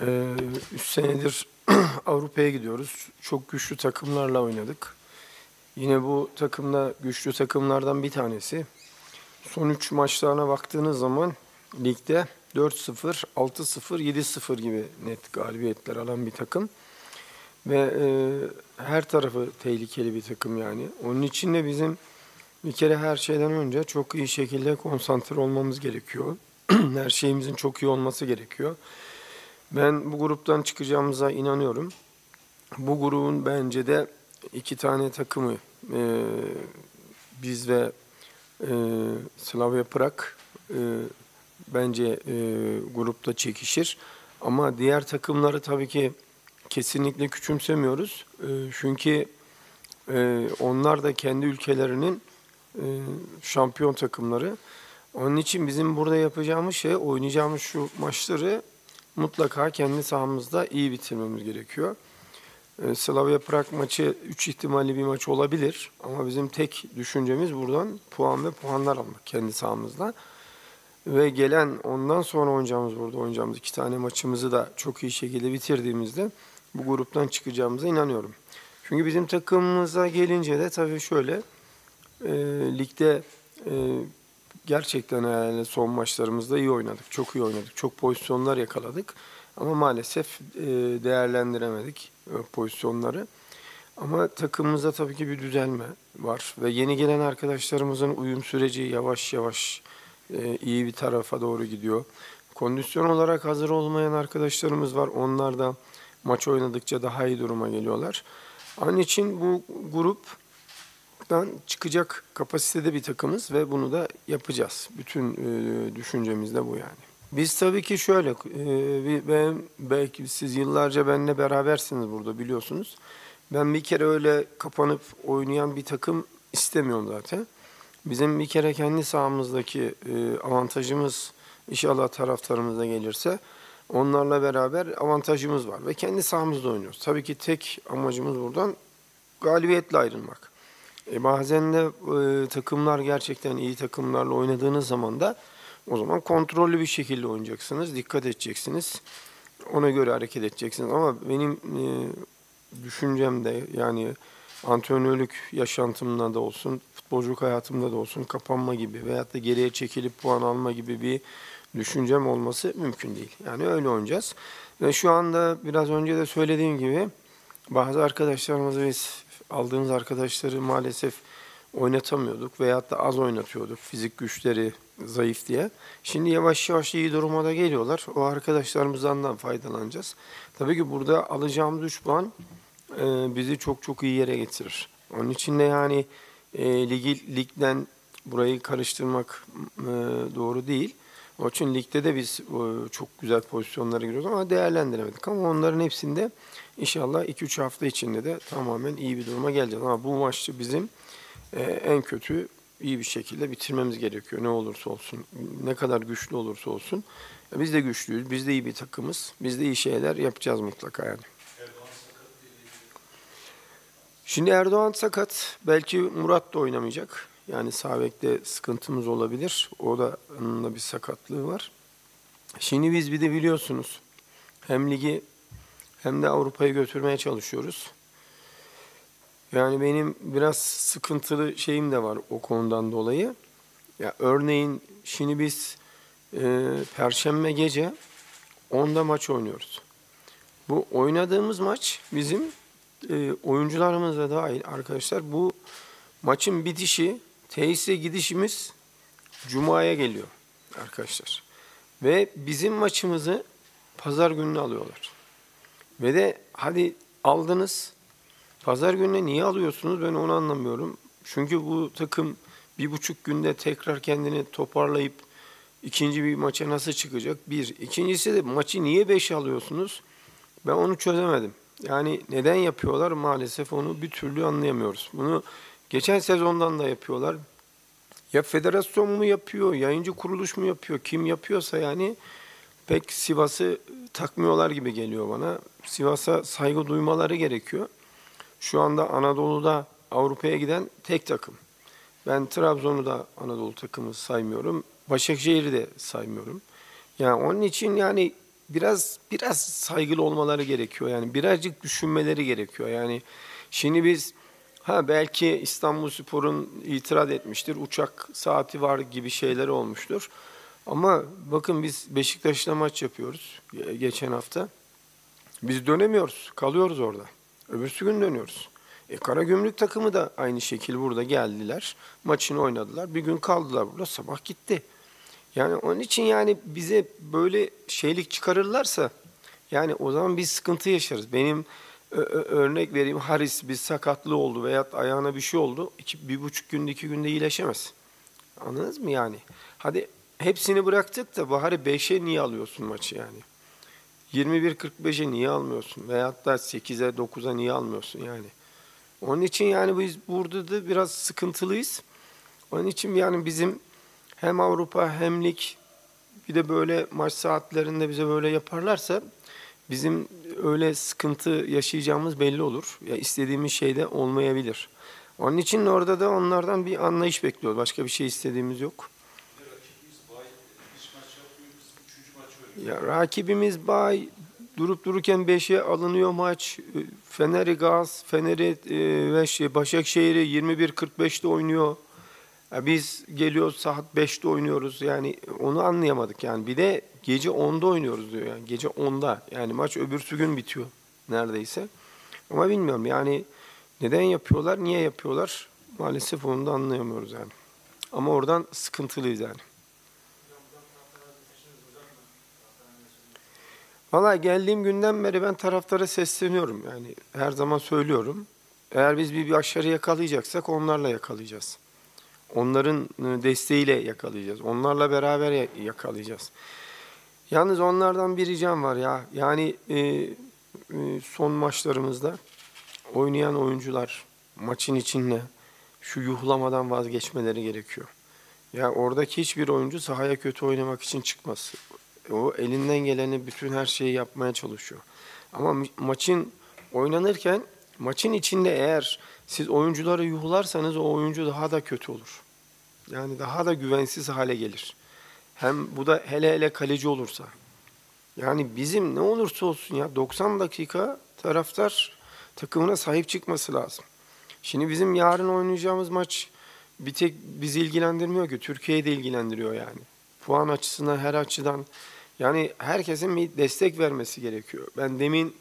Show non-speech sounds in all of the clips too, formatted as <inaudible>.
Ee, senedir <clears throat> Avrupa'ya gidiyoruz. Çok güçlü takımlarla oynadık. Yine bu takımda güçlü takımlardan bir tanesi. Son 3 maçlarına baktığınız zaman ligde 4-0, 6-0, 7-0 gibi net galibiyetler alan bir takım. Ve e, her tarafı tehlikeli bir takım yani. Onun için de bizim bir kere her şeyden önce çok iyi şekilde konsantre olmamız gerekiyor. <clears throat> her şeyimizin çok iyi olması gerekiyor. Ben bu gruptan çıkacağımıza inanıyorum. Bu grubun bence de iki tane takımı e, biz ve e, Slavia Prag e, bence e, grupta çekişir. Ama diğer takımları tabii ki kesinlikle küçümsemiyoruz. E, çünkü e, onlar da kendi ülkelerinin e, şampiyon takımları. Onun için bizim burada yapacağımız şey oynayacağımız şu maçları mutlaka kendi sahamızda iyi bitirmemiz gerekiyor. Ee, Slavia Prag maçı 3 ihtimalli bir maç olabilir ama bizim tek düşüncemiz buradan puan ve puanlar almak kendi sahamızda. Ve gelen ondan sonra oynayacağımız burada oynayacağımız iki tane maçımızı da çok iyi şekilde bitirdiğimizde bu gruptan çıkacağımıza inanıyorum. Çünkü bizim takımımıza gelince de tabii şöyle e, ligde e, gerçekten yani son maçlarımızda iyi oynadık. Çok iyi oynadık. Çok pozisyonlar yakaladık. Ama maalesef e, değerlendiremedik e, pozisyonları. Ama takımımızda tabii ki bir düzelme var. Ve yeni gelen arkadaşlarımızın uyum süreci yavaş yavaş e, iyi bir tarafa doğru gidiyor. Kondisyon olarak hazır olmayan arkadaşlarımız var. Onlar da maç oynadıkça daha iyi duruma geliyorlar. Onun için bu grup gruptan çıkacak kapasitede bir takımız ve bunu da yapacağız. Bütün e, düşüncemiz de bu yani. Biz tabii ki şöyle, e, ben belki siz yıllarca benimle berabersiniz burada biliyorsunuz. Ben bir kere öyle kapanıp oynayan bir takım istemiyorum zaten. Bizim bir kere kendi sahamızdaki e, avantajımız inşallah taraftarımıza gelirse onlarla beraber avantajımız var ve kendi sahamızda oynuyoruz. Tabii ki tek amacımız buradan galibiyetle ayrılmak. E bazen de e, takımlar gerçekten iyi takımlarla oynadığınız zaman da o zaman kontrollü bir şekilde oynayacaksınız. Dikkat edeceksiniz. Ona göre hareket edeceksiniz. Ama benim e, düşüncemde yani antrenörlük yaşantımda da olsun, futbolculuk hayatımda da olsun kapanma gibi veyahut da geriye çekilip puan alma gibi bir düşüncem olması mümkün değil. Yani öyle oynayacağız. Ve şu anda biraz önce de söylediğim gibi bazı arkadaşlarımız biz aldığımız arkadaşları maalesef oynatamıyorduk veyahut da az oynatıyorduk fizik güçleri zayıf diye. Şimdi yavaş yavaş iyi duruma da geliyorlar. O arkadaşlarımızdan da faydalanacağız. Tabii ki burada alacağımız 3 puan e, bizi çok çok iyi yere getirir. Onun için de yani e, ligi, ligden burayı karıştırmak e, doğru değil. Onun için ligde de biz e, çok güzel pozisyonlara giriyoruz ama değerlendiremedik. Ama onların hepsinde inşallah 2-3 hafta içinde de tamamen iyi bir duruma geleceğiz. Ama bu maçta bizim e, en kötü iyi bir şekilde bitirmemiz gerekiyor. Ne olursa olsun, ne kadar güçlü olursa olsun. Biz de güçlüyüz, biz de iyi bir takımız. Biz de iyi şeyler yapacağız mutlaka yani. Şimdi Erdoğan sakat. Belki Murat da oynamayacak. Yani Sabek'te sıkıntımız olabilir. O da onun da bir sakatlığı var. Şimdi biz bir de biliyorsunuz hem ligi hem de Avrupa'ya götürmeye çalışıyoruz. Yani benim biraz sıkıntılı şeyim de var o konudan dolayı. Ya örneğin şimdi biz e, Perşembe gece 10'da maç oynuyoruz. Bu oynadığımız maç bizim e, oyuncularımız da dahil arkadaşlar bu maçın bitişi tesise gidişimiz Cuma'ya geliyor arkadaşlar. Ve bizim maçımızı pazar gününe alıyorlar. Ve de hadi aldınız pazar gününe niye alıyorsunuz ben onu anlamıyorum. Çünkü bu takım bir buçuk günde tekrar kendini toparlayıp ikinci bir maça nasıl çıkacak? Bir. İkincisi de maçı niye beş alıyorsunuz? Ben onu çözemedim. Yani neden yapıyorlar maalesef onu bir türlü anlayamıyoruz. Bunu Geçen sezondan da yapıyorlar. Ya federasyon mu yapıyor, yayıncı kuruluş mu yapıyor, kim yapıyorsa yani pek Sivas'ı takmıyorlar gibi geliyor bana. Sivas'a saygı duymaları gerekiyor. Şu anda Anadolu'da Avrupa'ya giden tek takım. Ben Trabzon'u da Anadolu takımı saymıyorum. Başakşehir'i de saymıyorum. Yani onun için yani biraz biraz saygılı olmaları gerekiyor. Yani birazcık düşünmeleri gerekiyor. Yani şimdi biz ha belki İstanbul Spor'un itiraz etmiştir. Uçak saati var gibi şeyler olmuştur. Ama bakın biz Beşiktaş'la maç yapıyoruz ge- geçen hafta. Biz dönemiyoruz. Kalıyoruz orada. Öbürsü gün dönüyoruz. E, Karagümrük takımı da aynı şekil burada geldiler. Maçını oynadılar. Bir gün kaldılar burada. Sabah gitti. Yani onun için yani bize böyle şeylik çıkarırlarsa yani o zaman biz sıkıntı yaşarız. Benim örnek vereyim Haris bir sakatlığı oldu veyahut ayağına bir şey oldu. İki, bir buçuk günde iki günde iyileşemez. Anladınız mı yani? Hadi hepsini bıraktık da Bahar'ı 5'e niye alıyorsun maçı yani? 21-45'e niye almıyorsun? Veyahut da 8'e 9'a niye almıyorsun yani? Onun için yani biz burada da biraz sıkıntılıyız. Onun için yani bizim hem Avrupa hem lig bir de böyle maç saatlerinde bize böyle yaparlarsa bizim öyle sıkıntı yaşayacağımız belli olur. Ya istediğimiz şey de olmayabilir. Onun için orada da onlardan bir anlayış bekliyoruz. Başka bir şey istediğimiz yok. Ya rakibimiz Bay durup dururken 5'e alınıyor maç. Fener'i Gaz, Fener'i e, ve şey, Başakşehir'i 21-45'te oynuyor. Biz geliyoruz saat 5'te oynuyoruz. Yani onu anlayamadık yani. Bir de gece 10'da oynuyoruz diyor yani. Gece 10'da. Yani maç öbürsü gün bitiyor neredeyse. Ama bilmiyorum yani neden yapıyorlar, niye yapıyorlar? Maalesef onu da anlayamıyoruz yani. Ama oradan sıkıntılıyız yani. Valla geldiğim günden beri ben taraftara sesleniyorum. Yani her zaman söylüyorum. Eğer biz bir başarı yakalayacaksak onlarla yakalayacağız. Onların e, desteğiyle yakalayacağız. Onlarla beraber ya- yakalayacağız. Yalnız onlardan bir ricam var ya. Yani e, e, son maçlarımızda oynayan oyuncular maçın içinde şu yuhlamadan vazgeçmeleri gerekiyor. Ya oradaki hiçbir oyuncu sahaya kötü oynamak için çıkmaz. O elinden geleni bütün her şeyi yapmaya çalışıyor. Ama ma- maçın oynanırken maçın içinde eğer siz oyuncuları yuhlarsanız o oyuncu daha da kötü olur. Yani daha da güvensiz hale gelir. Hem bu da hele hele kaleci olursa. Yani bizim ne olursa olsun ya 90 dakika taraftar takımına sahip çıkması lazım. Şimdi bizim yarın oynayacağımız maç bir tek bizi ilgilendirmiyor ki Türkiye'yi de ilgilendiriyor yani. Puan açısından her açıdan yani herkesin bir destek vermesi gerekiyor. Ben demin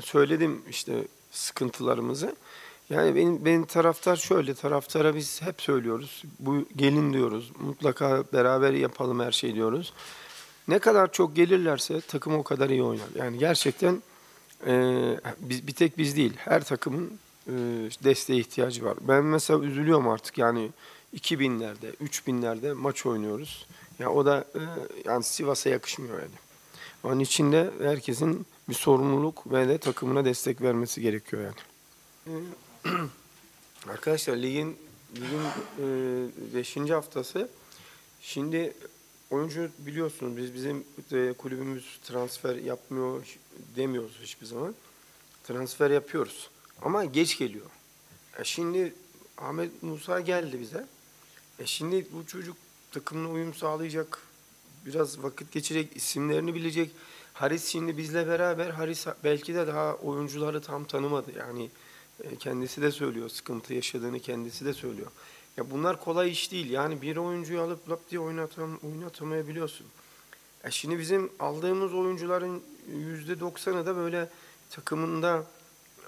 söyledim işte sıkıntılarımızı. Yani benim, benim taraftar şöyle, taraftara biz hep söylüyoruz. Bu gelin diyoruz. Mutlaka beraber yapalım her şey diyoruz. Ne kadar çok gelirlerse takım o kadar iyi oynar. Yani gerçekten e, biz, bir tek biz değil, her takımın e, desteğe ihtiyacı var. Ben mesela üzülüyorum artık yani 2000'lerde, 3000'lerde maç oynuyoruz. Ya o da e, yani Sivas'a yakışmıyor yani. Onun için de herkesin bir sorumluluk ve de takımına destek vermesi gerekiyor yani. E, <clears throat> Arkadaşlar ligin ligin 5. haftası. Şimdi oyuncu biliyorsunuz biz bizim e, kulübümüz transfer yapmıyor demiyoruz hiçbir zaman. Transfer yapıyoruz. Ama geç geliyor. E şimdi Ahmet Musa geldi bize. E şimdi bu çocuk takımına uyum sağlayacak. Biraz vakit geçirecek, isimlerini bilecek. Haris şimdi bizle beraber Haris belki de daha oyuncuları tam tanımadı. Yani e, kendisi de söylüyor sıkıntı yaşadığını kendisi de söylüyor. Ya bunlar kolay iş değil. Yani bir oyuncuyu alıp lap diye oynatam, oynatamayabiliyorsun. E şimdi bizim aldığımız oyuncuların yüzde doksanı da böyle takımında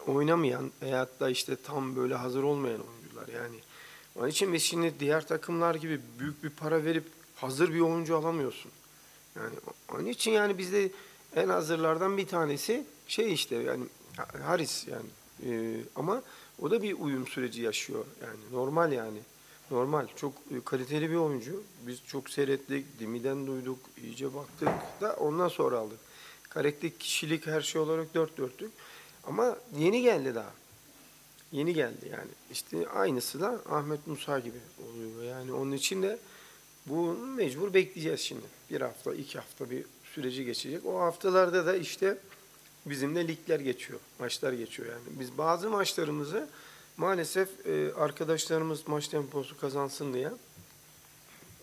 oynamayan veyahut da işte tam böyle hazır olmayan oyuncular yani. Onun için biz şimdi diğer takımlar gibi büyük bir para verip hazır bir oyuncu alamıyorsun. Yani onun için yani bizde en hazırlardan bir tanesi şey işte yani Haris yani. Ee, ama o da bir uyum süreci yaşıyor yani. Normal yani. Normal. Çok e, kaliteli bir oyuncu. Biz çok seyrettik. Dimi'den duyduk. İyice baktık da ondan sonra aldık. Karakter kişilik her şey olarak dört dörtlük. Ama yeni geldi daha. Yeni geldi yani. İşte aynısı da Ahmet Musa gibi oluyor. Yani onun için de bu mecbur bekleyeceğiz şimdi bir hafta iki hafta bir süreci geçecek o haftalarda da işte bizimle ligler geçiyor, maçlar geçiyor yani. Biz bazı maçlarımızı maalesef e, arkadaşlarımız maç temposu kazansın diye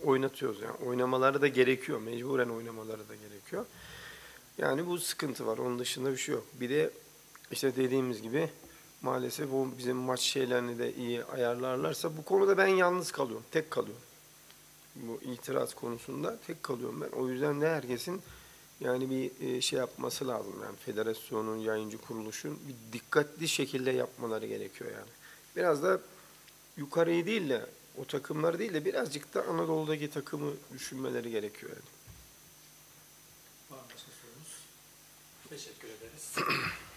oynatıyoruz yani. Oynamaları da gerekiyor, mecburen oynamaları da gerekiyor. Yani bu sıkıntı var. Onun dışında bir şey yok. Bir de işte dediğimiz gibi maalesef o bizim maç şeylerini de iyi ayarlarlarsa bu konuda ben yalnız kalıyorum. Tek kalıyorum. Bu itiraz konusunda tek kalıyorum ben. O yüzden de herkesin yani bir e, şey yapması lazım. Yani federasyonun, yayıncı kuruluşun bir dikkatli şekilde yapmaları gerekiyor yani. Biraz da yukarıyı değil de o takımları değil de birazcık da Anadolu'daki takımı düşünmeleri gerekiyor yani. Var mı başka sorunuz? Teşekkür ederiz. <clears throat>